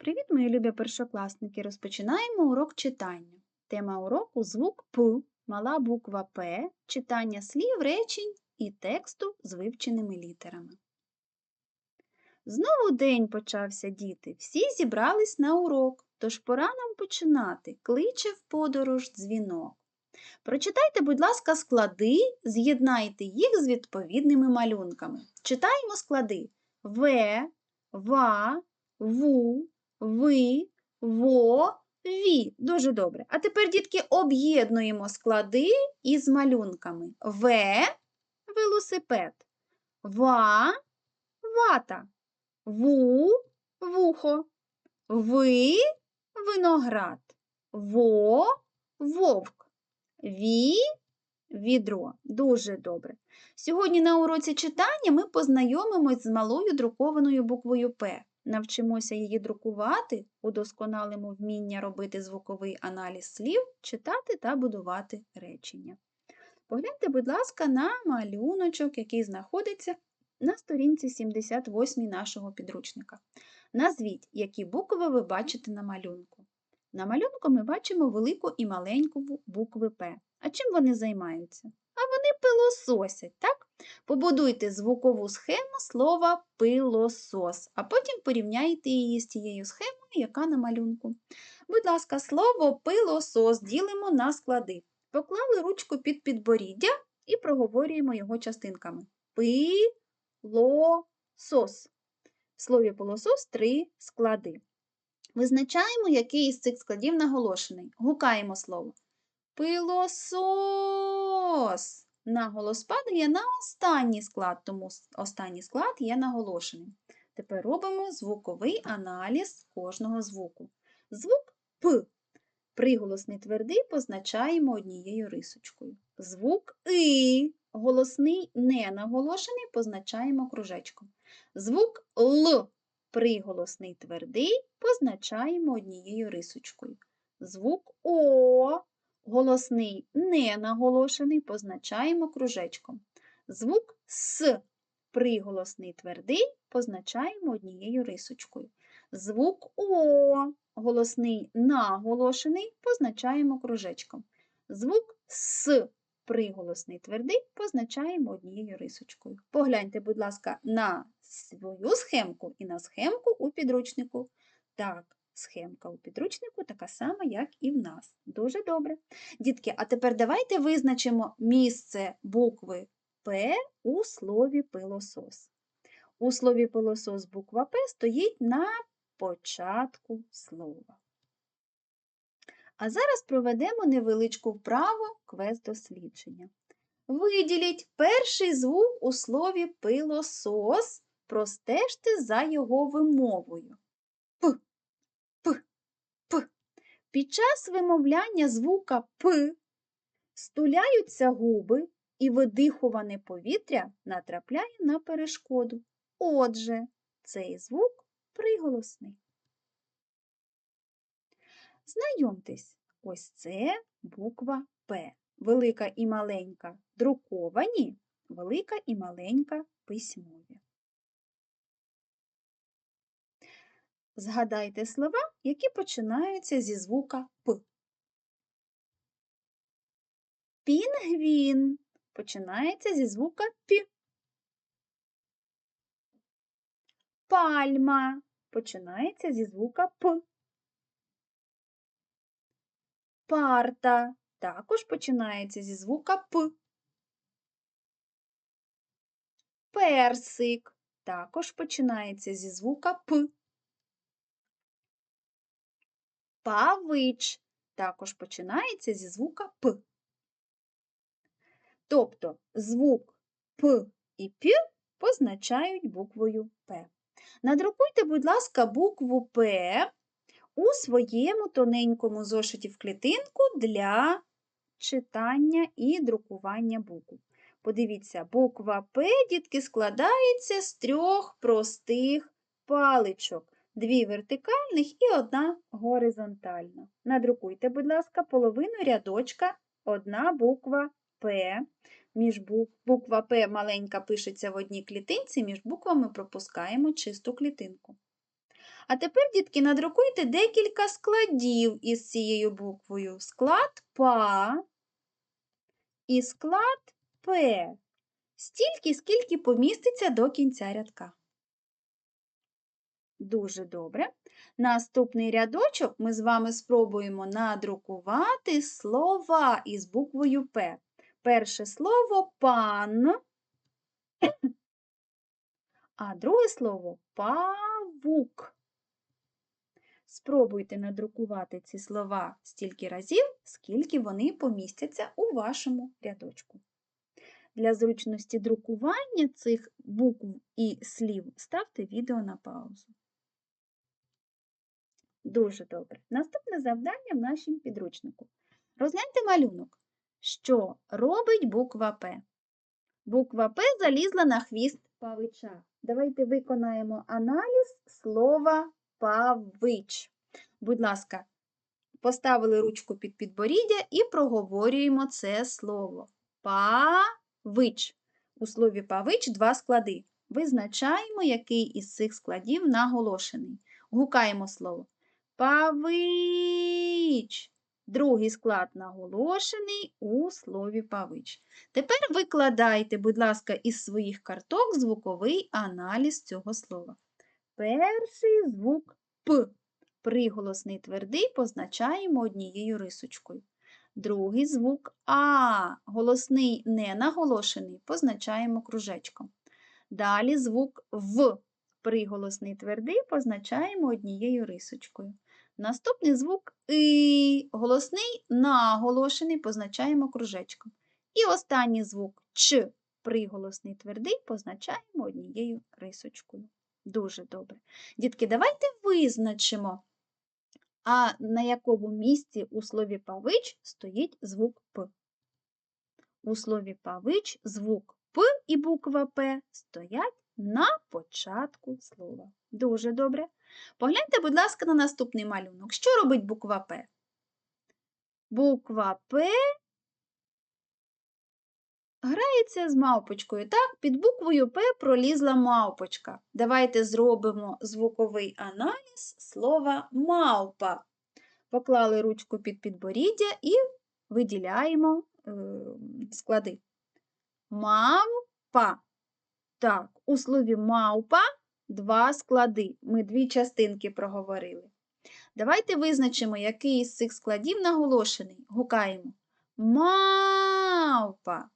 Привіт, мої любі першокласники! Розпочинаємо урок читання. Тема уроку звук П, мала буква П, читання слів, речень і тексту з вивченими літерами. Знову день почався, діти. Всі зібрались на урок, тож пора нам починати. Кличе в подорож дзвінок. Прочитайте, будь ласка, склади, з'єднайте їх з відповідними малюнками. Читаємо склади В, ва, ву, ви, во, ві. Дуже добре. А тепер, дітки, об'єднуємо склади із малюнками. В велосипед, ва вата, ву вухо, ви виноград, во вовк, ві відро. Дуже добре. Сьогодні на уроці читання ми познайомимось з малою друкованою буквою П. Навчимося її друкувати, удосконалимо вміння робити звуковий аналіз слів, читати та будувати речення. Погляньте, будь ласка, на малюночок, який знаходиться на сторінці 78 нашого підручника. Назвіть, які букви ви бачите на малюнку. На малюнку ми бачимо велику і маленьку букви П. А чим вони займаються? А вони пилососять, так? Побудуйте звукову схему слова пилосос, а потім порівняйте її з тією схемою, яка на малюнку. Будь ласка, слово пилосос ділимо на склади. Поклали ручку під підборіддя і проговорюємо його частинками. Пилосос. В слові пилосос три склади. Визначаємо, який із цих складів наголошений. Гукаємо слово. Пилосос. Наголос падає на останній склад, тому останній склад є наголошеним. Тепер робимо звуковий аналіз кожного звуку. Звук П. Приголосний твердий позначаємо однією рисочкою. Звук И. Голосний не наголошений позначаємо кружечком. Звук Л. Приголосний твердий позначаємо однією рисочкою. Звук О. Голосний не наголошений позначаємо кружечком. Звук С. Приголосний твердий позначаємо однією рисочкою. Звук О. Голосний наголошений позначаємо кружечком. Звук С. Приголосний твердий позначаємо однією рисочкою. Погляньте, будь ласка, на свою схемку і на схемку у підручнику. Так, схемка у підручнику така сама, як і в нас. Дуже добре. Дітки, а тепер давайте визначимо місце букви П у слові пилосос. У слові пилосос буква П стоїть на початку слова. А зараз проведемо невеличку вправу квест дослідження. Виділіть перший звук у слові пилосос, простежте за його вимовою. П. Під час вимовляння звука П стуляються губи і видихуване повітря натрапляє на перешкоду. Отже, цей звук приголосний. Знайомтесь, ось це буква П. Велика і маленька друковані, велика і маленька письмові. Згадайте слова, які починаються зі звука П. Пінгвін починається зі звука П. Пальма починається зі звука П. Парта також починається зі звука П. Персик також починається зі звука П. Павич також починається зі звука П. Тобто звук П і П позначають буквою П. Надрукуйте, будь ласка, букву П у своєму тоненькому зошиті в клітинку для читання і друкування букв. Подивіться, буква П, дітки, складається з трьох простих паличок. Дві вертикальних і одна горизонтальна. Надрукуйте, будь ласка, половину рядочка, одна буква П. Між Буква П маленька пишеться в одній клітинці, між буквами пропускаємо чисту клітинку. А тепер, дітки, надрукуйте декілька складів із цією буквою. Склад ПА і склад П. Стільки, скільки поміститься до кінця рядка. Дуже добре. Наступний рядочок ми з вами спробуємо надрукувати слова із буквою П. Перше слово пан, а друге слово павук. Спробуйте надрукувати ці слова стільки разів, скільки вони помістяться у вашому рядочку. Для зручності друкування цих букв і слів ставте відео на паузу. Дуже добре. Наступне завдання в нашому підручнику. Розгляньте малюнок. Що робить буква П? Буква П залізла на хвіст павича. Давайте виконаємо аналіз слова павич. Будь ласка, поставили ручку під підборіддя і проговорюємо це слово. Павич. У слові павич два склади. Визначаємо, який із цих складів наголошений. Гукаємо слово. Павич. Другий склад наголошений у слові павич. Тепер викладайте, будь ласка, із своїх карток звуковий аналіз цього слова. Перший звук П. Приголосний твердий позначаємо однією рисочкою. Другий звук А. Голосний не наголошений позначаємо кружечком. Далі звук В. Приголосний твердий позначаємо однією рисочкою. Наступний звук И. Голосний наголошений позначаємо кружечком. І останній звук Ч. Приголосний твердий позначаємо однією рисочкою. Дуже добре. Дітки, давайте визначимо, а на якому місці у слові павич стоїть звук П. У слові павич звук П і буква П стоять на початку слова. Дуже добре. Погляньте, будь ласка, на наступний малюнок. Що робить буква П? Буква П грається з мавпочкою. Так, під буквою П пролізла мавпочка. Давайте зробимо звуковий аналіз слова мавпа. Поклали ручку під підборіддя і виділяємо е, склади. Мавпа. Так, у слові мавпа два склади. Ми дві частинки проговорили. Давайте визначимо, який із цих складів наголошений. Гукаємо. Мавпа.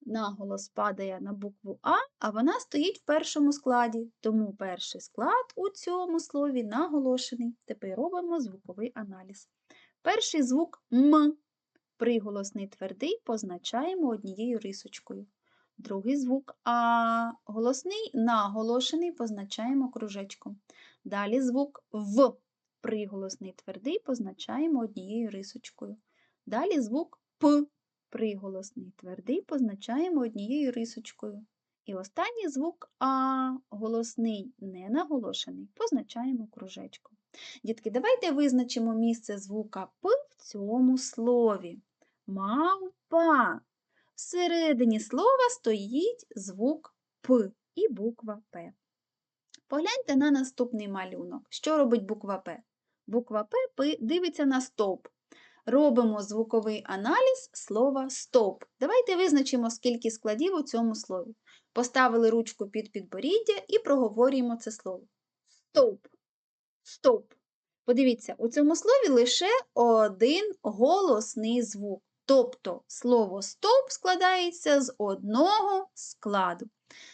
Наголос падає на букву А, а вона стоїть в першому складі. Тому перший склад у цьому слові наголошений. Тепер робимо звуковий аналіз. Перший звук М. Приголосний твердий позначаємо однією рисочкою. Другий звук А. Голосний наголошений позначаємо кружечком. Далі звук В. Приголосний твердий позначаємо однією рисочкою. Далі звук П. Приголосний твердий позначаємо однією рисочкою. І останній звук А. Голосний не наголошений позначаємо кружечком. Дітки, давайте визначимо місце звука П в цьому слові. Мавпа. Всередині слова стоїть звук П і буква П. Погляньте на наступний малюнок. Що робить буква П? Буква П дивиться на стовп. Робимо звуковий аналіз слова стоп. Давайте визначимо, скільки складів у цьому слові. Поставили ручку під підборіддя і проговорюємо це слово. Стоп. Стоп. Подивіться, у цьому слові лише один голосний звук. Тобто слово стоп складається з одного складу.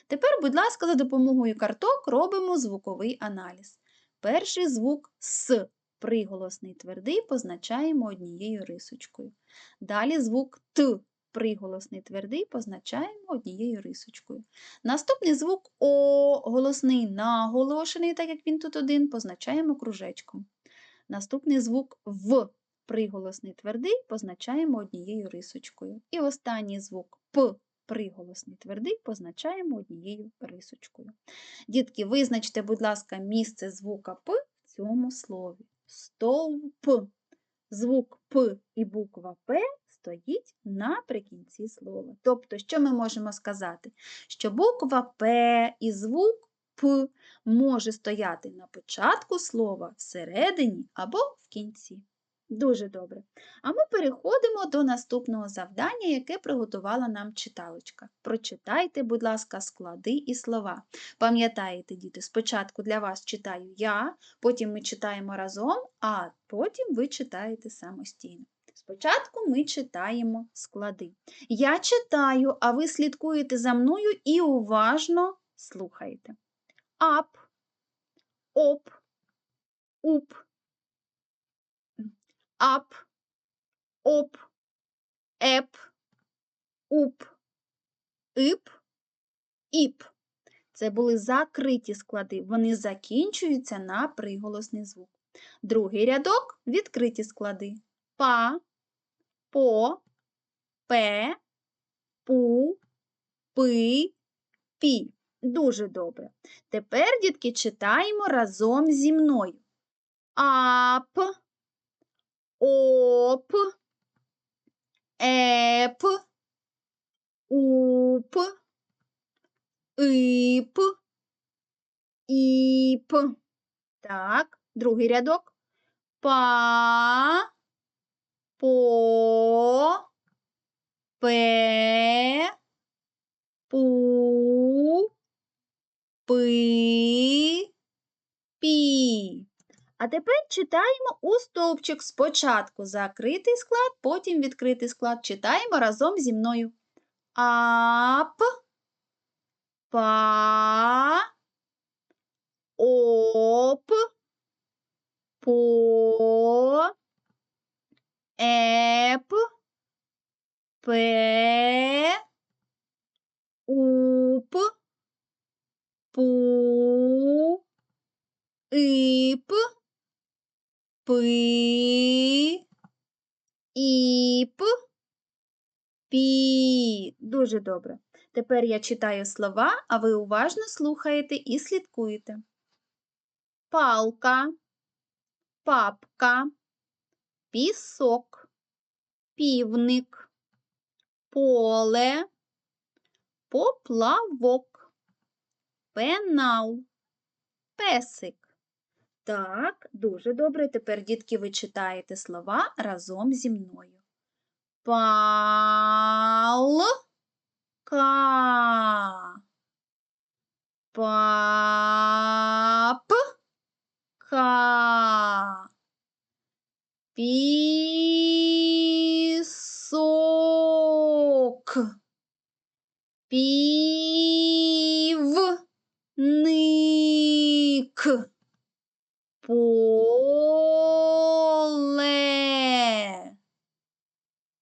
Тепер, будь ласка, за допомогою карток робимо звуковий аналіз. Перший звук С. Приголосний твердий позначаємо однією рисочкою. Далі звук Т. Приголосний твердий позначаємо однією рисочкою. Наступний звук О, голосний наголошений, так як він тут один, позначаємо кружечком. Наступний звук В. Приголосний твердий позначаємо однією рисочкою. І останній звук П. Приголосний твердий позначаємо однією рисочкою. Дітки, визначте, будь ласка, місце звука П в цьому слові. Стовп. Звук П і буква П стоїть наприкінці слова. Тобто, що ми можемо сказати? Що буква П і звук П може стояти на початку слова, всередині або в кінці. Дуже добре. А ми переходимо до наступного завдання, яке приготувала нам читалочка. Прочитайте, будь ласка, склади і слова. Пам'ятаєте, діти, спочатку для вас читаю я, потім ми читаємо разом, а потім ви читаєте самостійно. Спочатку ми читаємо склади. Я читаю, а ви слідкуєте за мною і уважно слухаєте. Ап, оп, уп, ап, оп, еп, уп, ип, іп. Це були закриті склади, вони закінчуються на приголосний звук. Другий рядок відкриті склади. Па, по, пе, пу, пи, пі. Дуже добре. Тепер, дітки, читаємо разом зі мною. Ап, оп, еп, уп, ип, іп. Так, другий рядок. Па, по, пе, пу, пи, пі. А тепер читаємо у стовпчик. Спочатку закритий склад, потім відкритий склад. Читаємо разом зі мною. Ап, па, оп, по, еп, пе, уп, пу, ип, пи, іп, пі. Дуже добре. Тепер я читаю слова, а ви уважно слухаєте і слідкуєте. Палка, папка, пісок, півник, поле, поплавок, пенал, песик. Так, дуже добре. Тепер, дітки, ви читаєте слова разом зі мною. Палка. Папка. Пісок. Півник. Поле.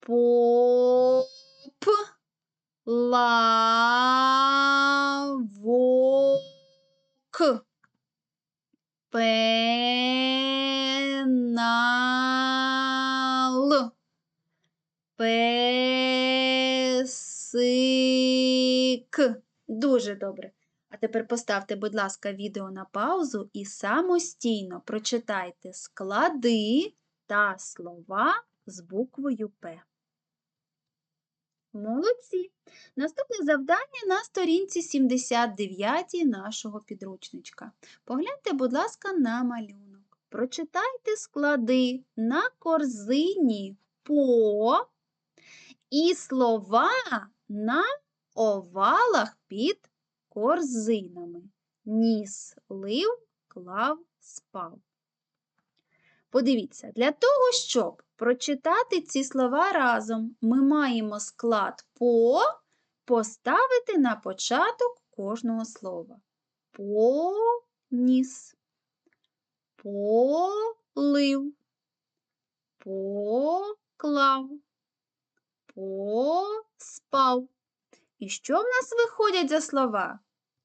Поплавок. Пенал. Песик. Дуже добре. А тепер поставте, будь ласка, відео на паузу і самостійно прочитайте склади та слова з буквою П. Молодці! Наступне завдання на сторінці 79 нашого підручничка. Погляньте, будь ласка, на малюнок. Прочитайте склади на корзині по і слова на овалах під корзинами. Ніс, лив, клав, спав. Подивіться, для того, щоб прочитати ці слова разом, ми маємо склад по поставити на початок кожного слова. Поніс, полив, поклав, поспав. І що в нас виходять за слова?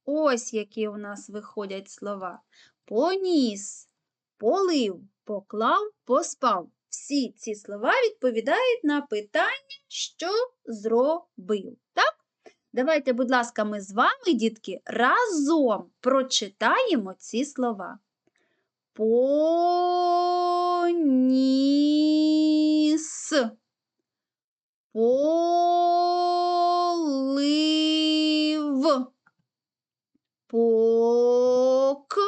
Ось які у нас виходять слова. Поніс, полив, поклав, поспав. Всі ці слова відповідають на питання, що зробив. Так? Давайте, будь ласка, ми з вами, дітки, разом прочитаємо ці слова. Поніс. Полив. поклав,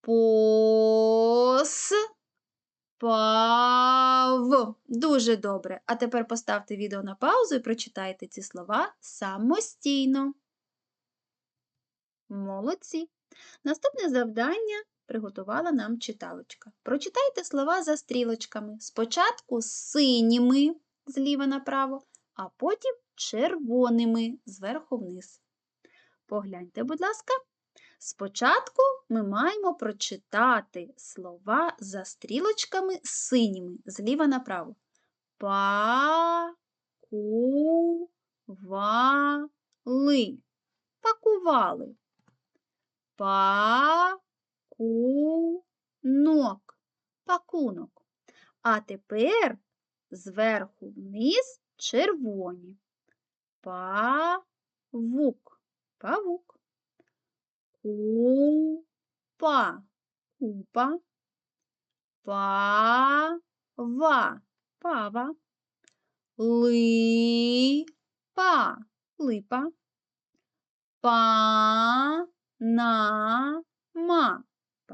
поспав. Дуже добре. А тепер поставте відео на паузу і прочитайте ці слова самостійно. Молодці. Наступне завдання приготувала нам читалочка. Прочитайте слова за стрілочками. Спочатку синіми зліва направо, а потім червоними зверху вниз. Погляньте, будь ласка. Спочатку ми маємо прочитати слова за стрілочками синіми зліва направо. Па-ку-ва-ли. Пакували. Па-ку-нок. Пакунок. А тепер зверху вниз червоні. Павук. Павук. Купа. Купа. Пава. Пава. Липа. Липа. Панама.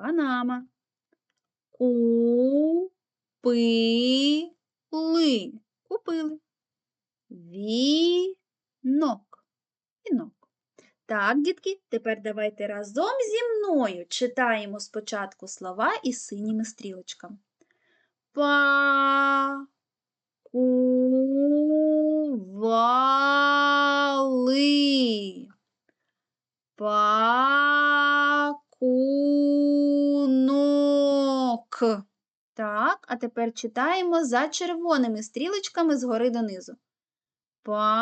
Панама. Купили. Купили. Вінок. Вінок. Так, дітки, тепер давайте разом зі мною читаємо спочатку слова із синіми стрілочками. Па кували. Пакунок. Так, а тепер читаємо за червоними стрілочками згори донизу. Павук.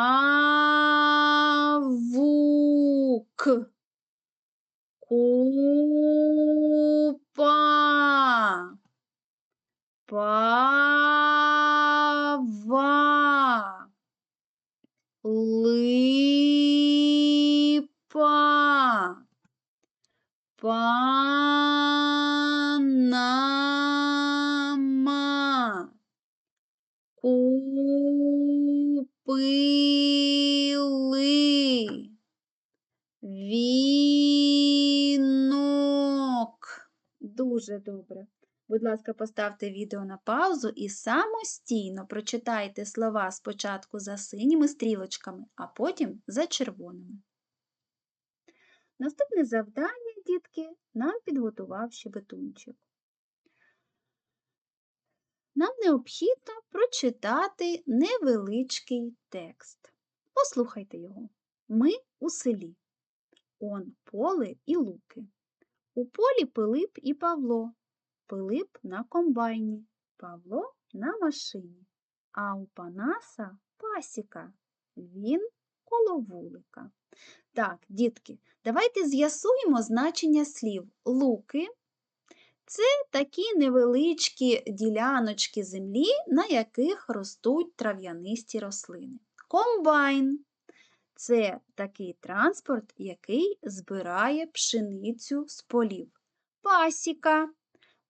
Купа. Пава. Липа. Панама. Купили. Вінок. Дуже добре. Будь ласка, поставте відео на паузу і самостійно прочитайте слова спочатку за синіми стрілочками, а потім за червоними. Наступне завдання, дітки, нам підготував щебетунчик. Нам необхідно прочитати невеличкий текст. Послухайте його. Ми у селі. Он поле і луки. У полі Пилип і Павло. Пилип на комбайні, Павло на машині. А у Панаса пасіка. Він коло вулика. Так, дітки, давайте з'ясуємо значення слів. Луки це такі невеличкі діляночки землі, на яких ростуть трав'янисті рослини. Комбайн це такий транспорт, який збирає пшеницю з полів. Пасіка.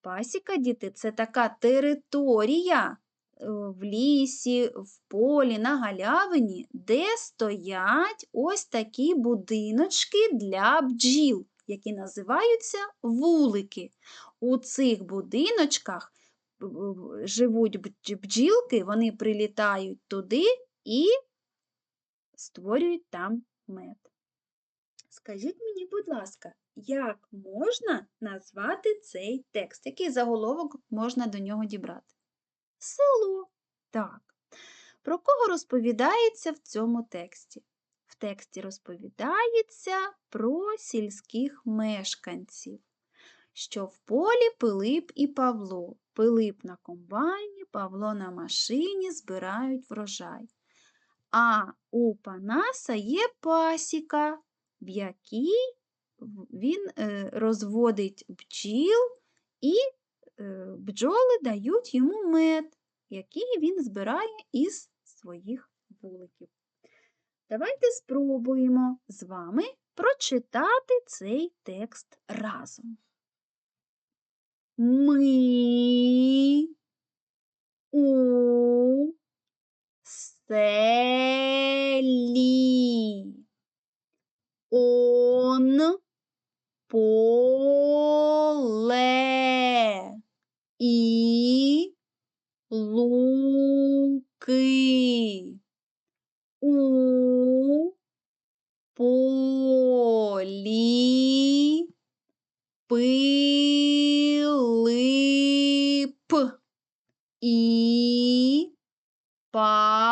Пасіка, діти, це така територія в лісі, в полі, на галявині, де стоять ось такі будиночки для бджіл, які називаються вулики. У цих будиночках живуть бджілки, вони прилітають туди і створюють там мед. Скажіть мені, будь ласка, як можна назвати цей текст? Який заголовок можна до нього дібрати? Село. Так. Про кого розповідається в цьому тексті? В тексті розповідається про сільських мешканців, що в полі Пилип і Павло. Пилип на комбайні, Павло на машині збирають врожай. А у Панаса є пасіка, в якій він е, розводить бджіл, і бджоли дають йому мед, який він збирає із своїх вуликів. Давайте спробуємо з вами прочитати цей текст разом. Ми у селі. Он поле і луки. У полі пилип і Павло.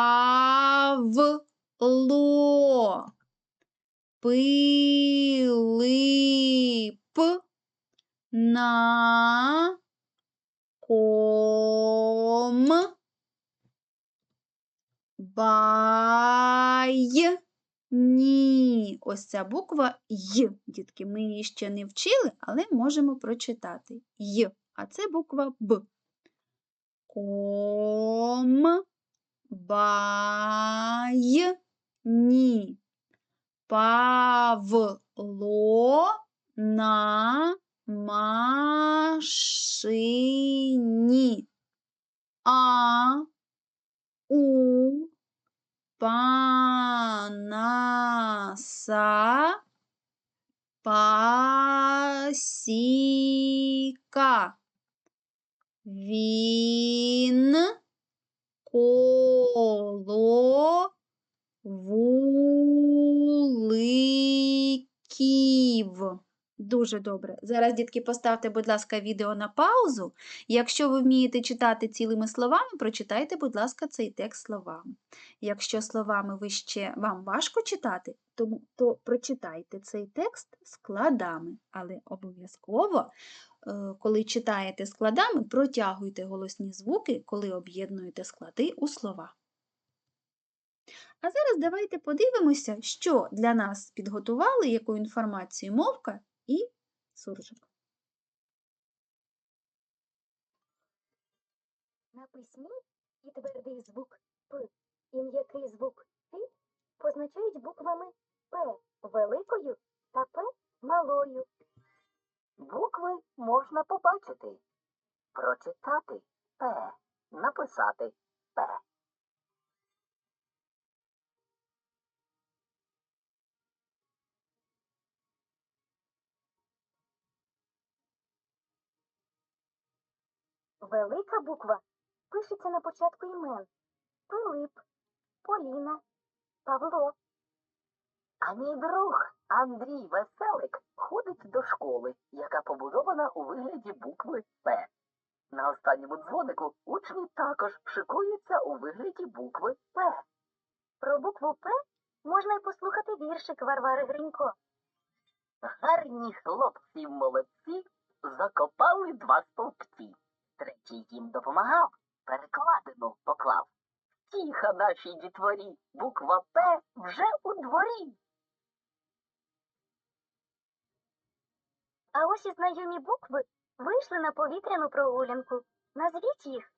Пилип на ком байні. Ось ця буква Й, дітки. Ми її ще не вчили, але можемо прочитати. Й, а це буква Б. Ком байні. Павло на машині. А у панаса пасіка. Він коло вуликів. Дуже добре. Зараз, дітки, поставте, будь ласка, відео на паузу. Якщо ви вмієте читати цілими словами, прочитайте, будь ласка, цей текст словами. Якщо словами ви ще вам важко читати, тому, то прочитайте цей текст складами. Але обов'язково, е, коли читаєте складами, протягуйте голосні звуки, коли об'єднуєте склади у слова. А зараз давайте подивимося, що для нас підготували, яку інформацію мовка і суржик. На письмі і твердий звук П, і м'який звук Т позначають буквами П великою та П малою. Букви можна побачити, прочитати П, написати П. Велика буква пишеться на початку імен Пилип, Поліна, Павло. А мій друг Андрій Веселик ходить до школи, яка побудована у вигляді букви П. На останньому дзвонику учні також шикуються у вигляді букви П. Про букву П можна й послухати віршик Варвари Гринько. Гарні хлопці молодці закопали два стовпці. Третій їм допомагав, перекладину поклав. Тіха нашій дітворі, буква П вже у дворі. А ось і знайомі букви вийшли на повітряну прогулянку. Назвіть їх.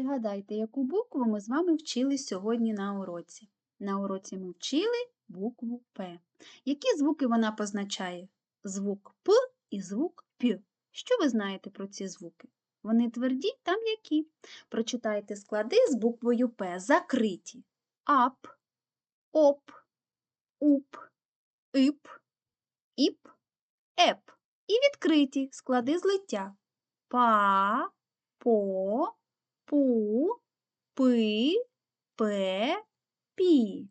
Пригадайте, яку букву ми з вами вчили сьогодні на уроці. На уроці ми вчили букву П. Які звуки вона позначає? Звук П і звук П. Що ви знаєте про ці звуки? Вони тверді та м'які. Прочитайте склади з буквою П закриті. Ап, оп, уп, ип, іп, еп. І відкриті склади злиття. Па, по, пу, пи, пе, пі.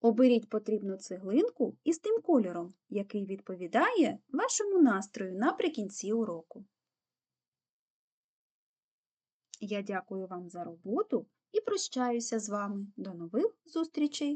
Оберіть потрібну цеглинку із тим кольором, який відповідає вашому настрою наприкінці уроку. Я дякую вам за роботу і прощаюся з вами. До нових зустрічей!